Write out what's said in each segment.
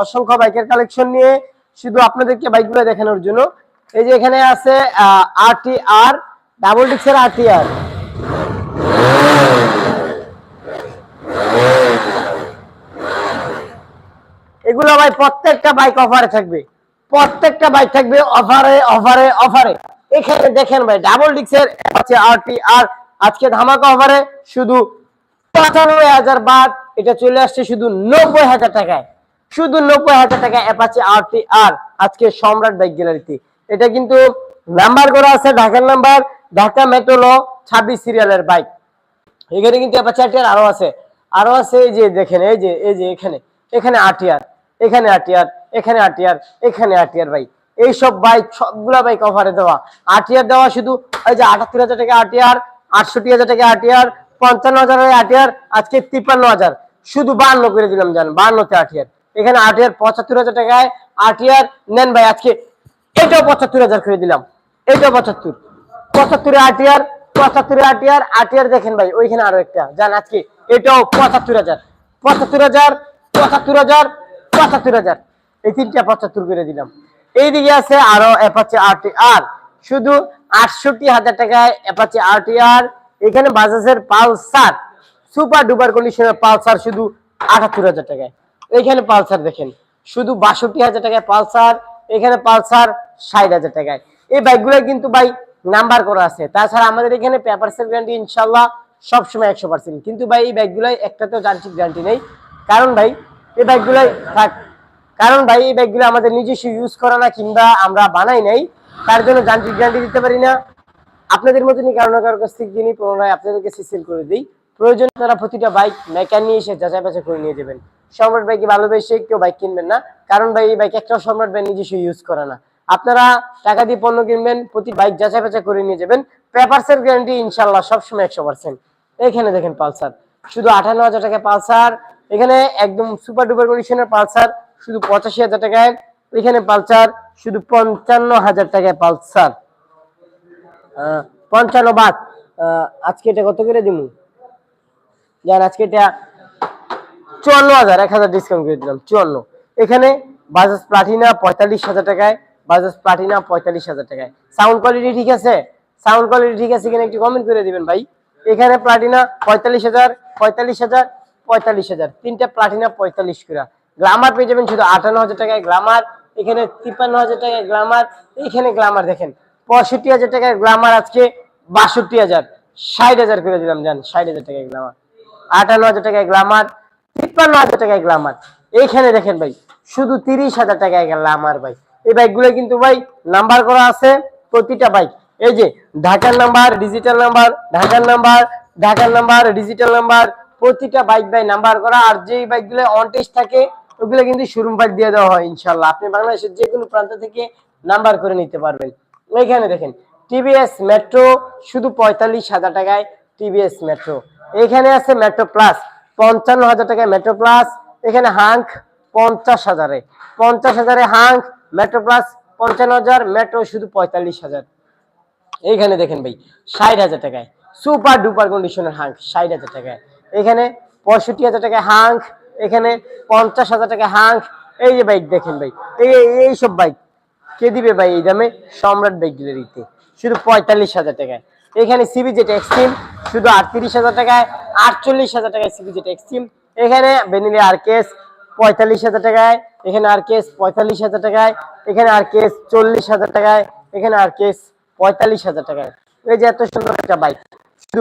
অসংখ্য বাইকের কালেকশন নিয়ে শুধু আপনাদেরকে বাইকগুলো দেখানোর জন্য। এই যে এখানে আছে আর টি আর ডাবল ডিক্সের আর টি আর এগুলো ভাই প্রত্যেকটা বাইক অফারে থাকবে। প্রত্যেকটা বাইক থাকবে অফারে অফারে অফারে এখানে দেখেন ভাই ডাবল ডিক্সের আছে আর টি আর আজকে ধামাকা অফারে শুধু পঁচানব্বই হাজার বাদ, এটা চলে আসছে শুধু নব্বই হাজার টাকায়। শুধু নব্বই হাজার টাকা অ্যাপাচি আর টি আর আজকে সম্রাট বাইক গ্যালারিতে এটা কিন্তু নাম্বার করা আছে ঢাকার নাম্বার ঢাকা মেট্রো ছাব্বিশ সিরিয়ালের বাইক এখানে কিন্তু অ্যাপাচি আর টি আর আরও আছে আরও আছে এই যে দেখেন এই যে এই যে এখানে এখানে আরটিআর এখানে আরটিআর এখানে আরটিআর এখানে আরটিআর ভাই এইসব বাইক সবগুলা বাইক অফারে দেওয়া আর টি আরটিআর দেওয়া শুধু এই যে আটাত্তর হাজার টাকা আরটিআর আটষট্টি হাজার টাকা আরটিআর পঞ্চান্ন হাজার আরটিআর আজকে তিপ্পান্ন হাজার শুধু বান্ন করে দিলাম জান বান্নতে আরটিআর এখানে আরটিআর পঁচাত্তর হাজার টাকায় আরটিআর নেন ভাই, আজকে এটাও পঁচাত্তর হাজার করে দিলাম। এটাও পঁচাত্তর। পঁচাত্তরে আরটিআর পঁচাত্তরে আরটিআর আরটিআর দেখেন ভাই, ওইখানে আরও একটা। যান আজকে এটাও পঁচাত্তর হাজার। পঁচাত্তর হাজার পঁচাত্তর হাজার পঁচাত্তর হাজার। এই তিনটা পঁচাত্তর করে দিলাম। এইদিকে আছে আরও অ্যাপাচি আর শুধু আটষট্টি হাজার টাকায় অ্যাপাচি আর এখানে বাজাজের পালসার, সুপার ডুপার কন্ডিশনের পালসার শুধু আটাত্তর হাজার টাকায়। এখানে পালসার দেখেন। শুধু বাষট্টি হাজার টাকায় পালসার, এখানে পালসার ষাট হাজার টাকায়। এই বাইকগুলো কিন্তু ভাই নাম্বার করা আছে। তাছাড়া আমাদের এখানে পেপারসের গ্যারান্টি ইনশাল্লাহ সবসময় একশো পার্সেন্ট কিন্তু ভাই এই বাইকগুলোই একটাতেও যান্ত্রিক গ্যারান্টি নেই। কারণ ভাই, এই বাইকগুলোই থাক। কারণ ভাই, এই ব্যাগগুলো আমাদের নিজস্ব ইউজ করা না কিংবা আমরা বানাই নাই, তার জন্য যান্ত্রিক গ্যারান্টি দিতে পারি না। আপনাদের মতনই কারও না কারও কাছ থেকে কিনি, পুনরায় আপনাদেরকে সিসেল করে দিই। প্রয়োজন তারা প্রতিটা বাইক মেকার নিয়ে এসে যাচাই বাছাই করে নিয়ে যাবেন। সম্রাট বাইকে ভালোবেসে কেউ বাইক কিনবেন না। কারণ ভাই, এই বাইক একটাও সম্রাট বাইক নিজস্ব ইউজ করে না। আপনারা টাকা দিয়ে পণ্য কিনবেন, প্রতি বাইক যাচাই বাছাই করে নিয়ে যাবেন। পেপারসের গ্যারান্টি ইনশাল্লাহ সবসময় একশো পার্সেন্ট এখানে দেখেন পালসার। শুধু আঠান্ন হাজার টাকা পালসার। এখানে একদম সুপার ডুপার কন্ডিশনের পালসার। শুধু পঁচাশি হাজার টাকায়। এখানে পালসার। শুধু পঞ্চান্ন হাজার টাকায় পালসার। পঞ্চান্ন বাদ। আজকে এটা কত করে দিমু? জান, আজকে এটা চুয়ান্ন হাজার, এক হাজার ডিসকাউন্ট করে দিলাম, চুয়ান্ন। এখানে বাজাজ প্লাটিনা পঁয়তাল্লিশ হাজার টাকায়, বাজাজ প্লাটিনা পঁয়তাল্লিশ হাজার টাকায়। সাউন্ড কোয়ালিটি ঠিক আছে? সাউন্ড কোয়ালিটি ঠিক আছে এখানে একটু কমেন্ট করে দিবেন ভাই। এখানে প্লাটিনা পঁয়তাল্লিশ হাজার পঁয়তাল্লিশ হাজার পঁয়তাল্লিশ হাজার। তিনটা প্লাটিনা পঁয়তাল্লিশ করে। গ্লামার পেয়ে যাবেন শুধু আটান্ন হাজার টাকায় গ্লামার এখানে তিপ্পান্ন হাজার টাকায় গ্লামার এখানে গ্লামার দেখেন। পঁয়ষট্টি হাজার টাকায় গ্লামার আজকে বাষট্টি হাজার। ষাট হাজার করে দিলাম, জান, ষাট হাজার টাকায় গ্লামার আটান্ন হাজার টাকায় গ্লামার তিপ্পান্ন হাজার টাকা টাকায় গ্লামার এইখানে দেখেন ভাই, শুধু তিরিশ হাজার টাকায় গ্লামার ভাই। এই বাইকগুলো কিন্তু ভাই নাম্বার করা আছে প্রতিটা বাইক। এই যে ঢাকার নাম্বার ডিজিটাল নাম্বার, ঢাকার নাম্বার ঢাকার নাম্বার ডিজিটাল নাম্বার, প্রতিটা বাইক ভাই নাম্বার করা। আর যেই বাইকগুলো অন টেস্ট থাকে, ওগুলো কিন্তু শোরুম পার্ট দিয়ে দেওয়া হয় ইনশাল্লাহ আপনি বাংলাদেশের যে কোনো প্রান্ত থেকে নাম্বার করে নিতে পারবেন। এইখানে দেখেন টিভিএস মেট্রো শুধু পঁয়তাল্লিশ হাজার টাকায় টিভিএস মেট্রো এখানে আছে মেট্রো প্লাস পঞ্চান্ন হাজার টাকায় মেট্রো প্লাস এখানে হাঙ্ক পঞ্চাশ হাজারে পঞ্চাশ হাজারে হাঙ্ক মেট্রো প্লাস পঞ্চান্ন হাজার মেট্রো শুধু পঁয়তাল্লিশ হাজার এইখানে দেখেন ভাই ষাট হাজার টাকায়। সুপার ডুপার কন্ডিশনের হাঙ্ক ষাট হাজার টাকায়। এখানে পঁয়ষট্টি হাজার টাকায় হাঙ্ক এখানে পঞ্চাশ হাজার টাকায় হাঙ্ক এই যে বাইক দেখেন ভাই, এই এই সব বাইক কে দিবে ভাই এই দামে? সম্রাট বাইক দিতে। শুধু পঁয়তাল্লিশ হাজার টাকায়। এখানে সিবি জেট এক্সট্রিম শুধু আটত্রিশ হাজার টাকায়, আটচল্লিশ হাজার টাকায় সিবি জেট এক্সট্রিম এখানে বেনিলি আর কেস পঁয়তাল্লিশ হাজার টাকায়, এখানে আর কেস পঁয়তাল্লিশ হাজার টাকায়, এখানে আর কেস চল্লিশ হাজার টাকায়, এখানে আর কেস পঁয়তাল্লিশ হাজার টাকায় এই যে এত সুন্দর একটা বাইক শুধু।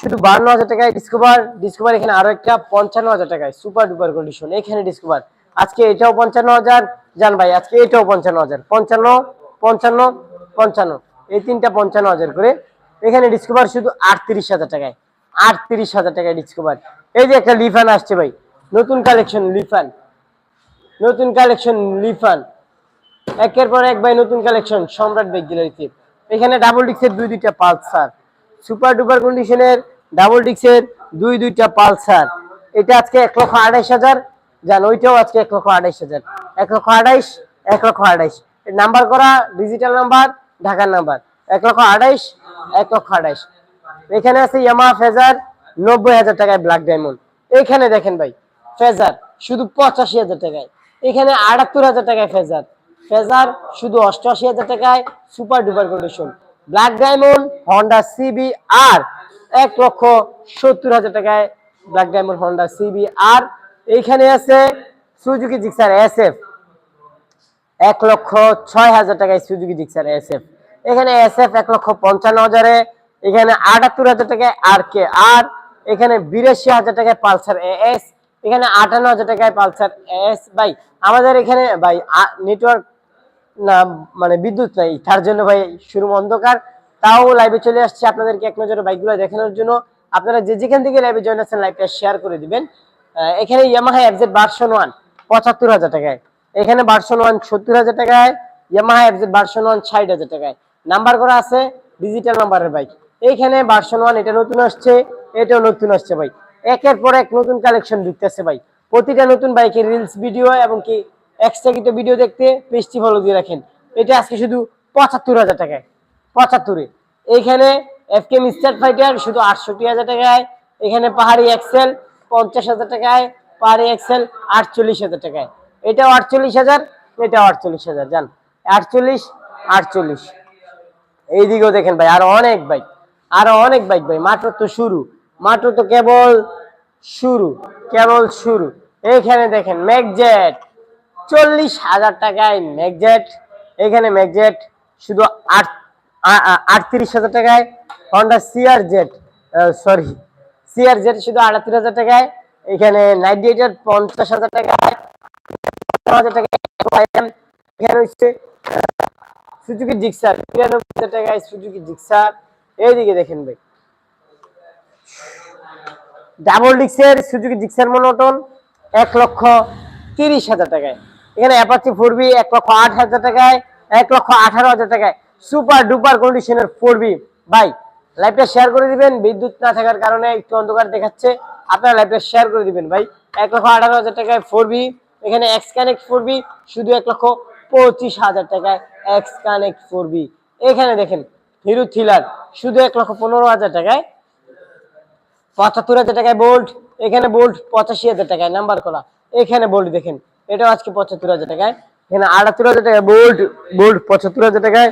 শুধু বান্ন হাজার টাকায় ডিসকভার ডিসকভার এখানে আরও একটা পঞ্চান্ন হাজার টাকায় সুপার ডুপার কন্ডিশন এখানে ডিসকভার আজকে এটাও পঞ্চান্ন হাজার, জান ভাই, আজকে এটাও পঞ্চান্ন হাজার, পঞ্চান্ন পঞ্চান্ন পঞ্চান্ন। এই তিনটা পঞ্চান্ন হাজার করে। এখানে ডিসকভার শুধু আটত্রিশ হাজার টাকায়। আটত্রিশ হাজার টাকায় ডিসকভার এই যে একটা লিফান আসছে ভাই। নতুন কালেকশন লিফান। নতুন কালেকশন লিফান। একের পর এক ভাই নতুন কালেকশন সম্রাট বাইক গ্যালারিতে এখানে ডাবল ডিক্সের দুই দুইটা পালসার। সুপার ডুপার কন্ডিশনের ডাবল ডিক্সের দুই দুইটা পালসার। এটা আজকে এক লক্ষ আড়াইশ হাজার। জান, ওইটাও আজকে এক লক্ষ আড়াইশ হাজার। এক লক্ষ আড়াইশ এক লক্ষ আড়াইশ নাম্বার করা ডিজিটাল নাম্বার, ঢাকার নাম্বার। এক লক্ষ আড়াইশ এক লক্ষ আড়াইশ এখানে আছে ইয়ামা ফেজার নব্বই হাজার টাকায় ব্ল্যাক ডায়মন্ড এখানে দেখেন ভাই ফেজার শুধু পঁচাশি হাজার টাকায়। এখানে আটাত্তর হাজার টাকায় ফেজার ফেজার শুধু অষ্টআশি হাজার টাকায় super duper condition black diamond Honda CB R এক লক্ষ সত্তর হাজার টাকায় black diamond Honda CB R এইখানে আছে সুজুকি জিক্সার এস এফ এক লক্ষ ছয় হাজার টাকায় সুজুকি জিক্সার এস এফ এখানে এস এফ এক লক্ষ পঞ্চান্ন হাজারে, এখানে আটাত্তর হাজার টাকায় আর কে আর এখানে বিরাশি হাজার টাকায় পালসার এস এখানে আটান্ন হাজার টাকায় পালসার এস ভাই, আমাদের এখানে ভাই নেটওয়ার্ক না মানে বিদ্যুৎ নাই, তার জন্য ভাই শুরু অন্ধকার। তাও লাইভে চলে আসছে আপনাদেরকে এক নজরে বাইকগুলো দেখানোর জন্য। আপনারা যে যেখান থেকে লাইভে জয়েন আছেন লাইভটা শেয়ার করে দিবেন। এখানে ইয়ামাহা এফজেড ভার্সন ওয়ান পঁচাত্তর হাজার টাকায়। এখানে ভার্সন ওয়ান সত্তর হাজার টাকায় ইয়ামাহা এফজেড ভার্সন ওয়ান ষাট হাজার টাকায়। নাম্বার করা আছে ডিজিটাল নাম্বারের বাইক। এইখানে ভার্সন ওয়ান এটা নতুন আসছে, এটাও নতুন আসছে ভাই। একের পর এক নতুন কালেকশন ঢুকতেছে ভাই। প্রতিটা নতুন বাইকের রিলস ভিডিও এবং কি এক্সট্রা কিছু ভিডিও দেখতে পেজটি ফলো দিয়ে রাখেন। এটা আজকে শুধু পঁচাত্তর হাজার টাকায়। পঁচাত্তরে। এইখানে এফকে মিস্টার ফাইটার শুধু আটষট্টি হাজার টাকায়। এখানে পাহাড়ি এক্সেল পঞ্চাশ হাজার টাকায়, পাহাড়ি এক্সেল আটচল্লিশ হাজার টাকায়। এটাও আটচল্লিশ হাজার, এটাও আটচল্লিশ হাজার, জান। আটচল্লিশ আটচল্লিশ। এইদিকেও দেখেন ভাই, আরও অনেক বাইক আরও অনেক বাইক ভাই, মাত্র তো শুরু, মাত্র তো কেবল শুরু কেবল শুরু। এইখানে দেখেন ম্যাকজেট চল্লিশ হাজার টাকায় ম্যাকজেট এখানে ম্যাকজেট শুধু আট আটত্রিশ হাজার টাকায় Honda CR jet sorry CR jet শুধু আটত্রিশ হাজার টাকায়, এখানে নাইট ডিএটার পঞ্চাশ হাজার টাকায় ডিক্সের এখানে ফোর বি এক লক্ষ আট হাজার টাকায়, এক লক্ষ আঠারো হাজার টাকায়। সুপার ডুপার কন্ডিশনের ফোর বি। ভাই লাইভটা শেয়ার করে দিবেন, বিদ্যুৎ না থাকার কারণে একটু অন্ধকার দেখাচ্ছে। আপনারা লাইভটা শেয়ার করে দিবেন ভাই। এক লক্ষ আঠারো হাজার টাকায় ফোর বি এখানে এক্স কানেক্ট ফোর বি শুধু এক লক্ষ পঁচিশ হাজার টাকায় এক্স কানেক্ট ফোর বি এখানে দেখেন হিরো থ্রিলার শুধু এক লক্ষ পনেরো হাজার টাকায়, পঁচাত্তর হাজার টাকায় বোল্ট এখানে বোল্ট পঁচাশি হাজার টাকায় নাম্বার করা এখানে বোল্ট দেখেন, এটাও আজকে পঁচাত্তর হাজার টাকায়। এখানে আটাত্তর হাজার টাকায় বোল্ট বোল্ট পঁচাত্তর হাজার টাকায়,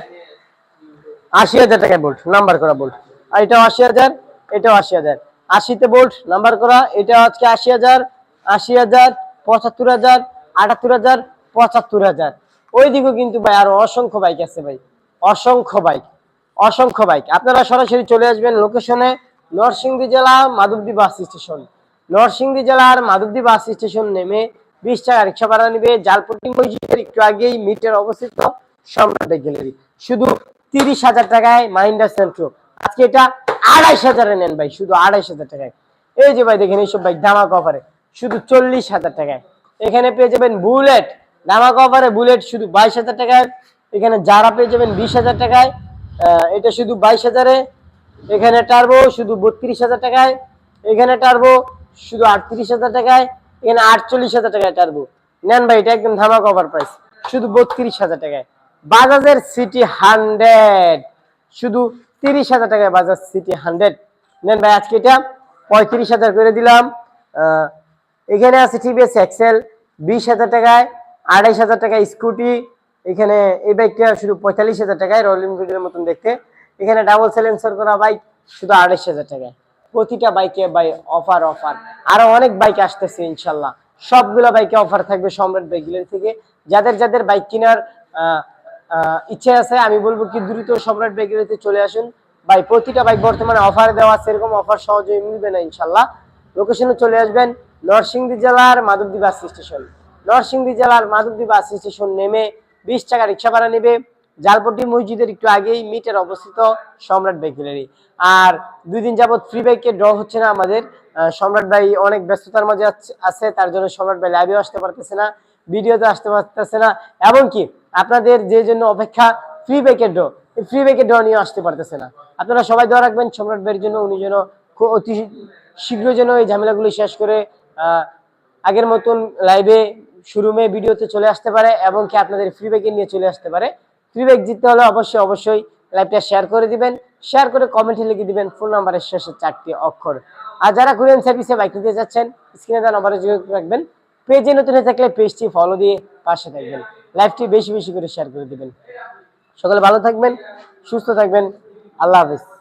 আশি হাজার টাকায় বোল্ট নাম্বার করা বোল্ট আর এটাও আশি হাজার, এটাও আশি হাজার। আশিতে বোল্ট নাম্বার করা এটা আজকে আশি হাজার আশি হাজার পঁচাত্তর হাজার, আটাত্তর হাজার, পঁচাত্তর হাজার। ওই দিকেও কিন্তু ভাই আরও অসংখ্য বাইক আছে ভাই। অসংখ্য বাইক অসংখ্য বাইক আপনারা সরাসরি চলে আসবেন লোকেশনে নরসিংদী জেলা মাধবদী বাস স্টেশন নরসিংদী জেলার মাধবদী বাস স্টেশন নেমে বিশ টাকা রিক্সা ভাড়া নিবে। জালপট্টি মসজিদের একটু আগেই মিটার অবস্থিত সম্রাট গ্যালারি শুধু তিরিশ হাজার টাকায় মাহিন্দ্রা সেন্ট্রো আজকে এটা আড়াইশ হাজারে নেন ভাই, শুধু আড়াইশ হাজার টাকায়। এই যে ভাই দেখেন এইসব বাইক ধামাক অফারে শুধু চল্লিশ হাজার টাকায়। এখানে পেয়ে যাবেন বুলেট, ধামাক অফারে বুলেট শুধু বাইশ হাজার টাকায়। এখানে যারা পেয়ে যাবেন বিশ হাজার টাকায়। এটা শুধু বাইশ হাজারে। এখানে টার্বো শুধু বত্রিশ হাজার টাকায়। এখানে টার্বো শুধু আটত্রিশ হাজার টাকায়। এখানে আটচল্লিশ হাজার টাকায় টার্বো নেন ভাই, এটা একদম ধামা কভার প্রাইস শুধু বত্রিশ হাজার টাকায়। বাজাজের সিটি হান্ড্রেড শুধু তিরিশ হাজার টাকায় বাজাজ সিটি হান্ড্রেড নেন ভাই, আজকে এটা পঁয়ত্রিশ হাজার করে দিলাম। এখানে আছে টিভিএস এক্সেল বিশ হাজার টাকায় আড়াইশ হাজার টাকায় স্কুটি, এখানে এই বাইকটা শুধু পঁয়তাল্লিশ হাজার টাকায় রয়্যাল এনফিল্ডের মতন দেখতে। এখানে ডাবল সাইলেন্সার করা বাইক শুধু আড়াইশ হাজার টাকায়। প্রতিটা বাইকে বাই অফার অফার আরও অনেক বাইক আসতেছে, ইনশাল্লাহ। সবগুলো বাইকে অফার থাকবে সম্রাট বাইকগুলোর থেকে। যাদের যাদের বাইক কেনার ইচ্ছে আছে, আমি বলব কি দ্রুত সম্রাট বাইকগুলোতে চলে আসুন। ভাই, প্রতিটা বাইক বর্তমানে অফার দেওয়া সেরকম অফার সহজে মিলবে না, ইনশাল্লাহ। লোকেশনে চলে আসবেন। নরসিংদী জেলার মাধবদী বাস স্টেশন। নরসিংদী জেলার মাধবদী বাস স্টেশন নেমে বিশ টাকা রিক্সা ভাড়া নেবে। জালপট্টি মসজিদের একটু আগেই মিটার অবস্থিত সম্রাট বাইক গ্যালারি। আর দুই দিন যাবৎ ফ্রি বাইকে ড্র হচ্ছে না আমাদের। সম্রাট ভাই অনেক ব্যস্ততার মাঝে আছে- তার জন্য সম্রাট ভাই লাইভে আসতে পারতেছে না ভিডিওতে আসতে পারতেছে না। এমনকি আপনাদের যে জন্য অপেক্ষা ফ্রি বাইকের ড্র ফ্রি বাইকের ড্র নিয়ে আসতে পারতেছে না। আপনারা সবাই দোয়া রাখবেন, সম্রাট ভাইয়ের জন্য, উনি যেন অতি শীঘ্র যেন এই ঝামেলাগুলি শেষ করে আগের মতন লাইভে শুরুমে ভিডিওতে চলে আসতে পারে এবং কি আপনাদের ফ্রি ব্যাগে নিয়ে চলে আসতে পারে। ফ্রি ব্যাগ জিততে হলে অবশ্যই অবশ্যই লাইভটা শেয়ার করে দিবেন। শেয়ার করে কমেন্টে লিখে দিবেন ফোন নাম্বারের শেষে চারটি অক্ষর। আর যারা কুরিয়ান সার্ভিসে বাইক নিতে যাচ্ছেন স্ক্রিনে দেওয়া নাম্বারে যোগাযোগ রাখবেন। পেজে নতুন হয়ে থাকলে পেজটি ফলো দিয়ে পাশে থাকবেন। লাইভটি বেশি বেশি করে শেয়ার করে দিবেন। সকলে ভালো থাকবেন, সুস্থ থাকবেন। আল্লাহ হাফিজ।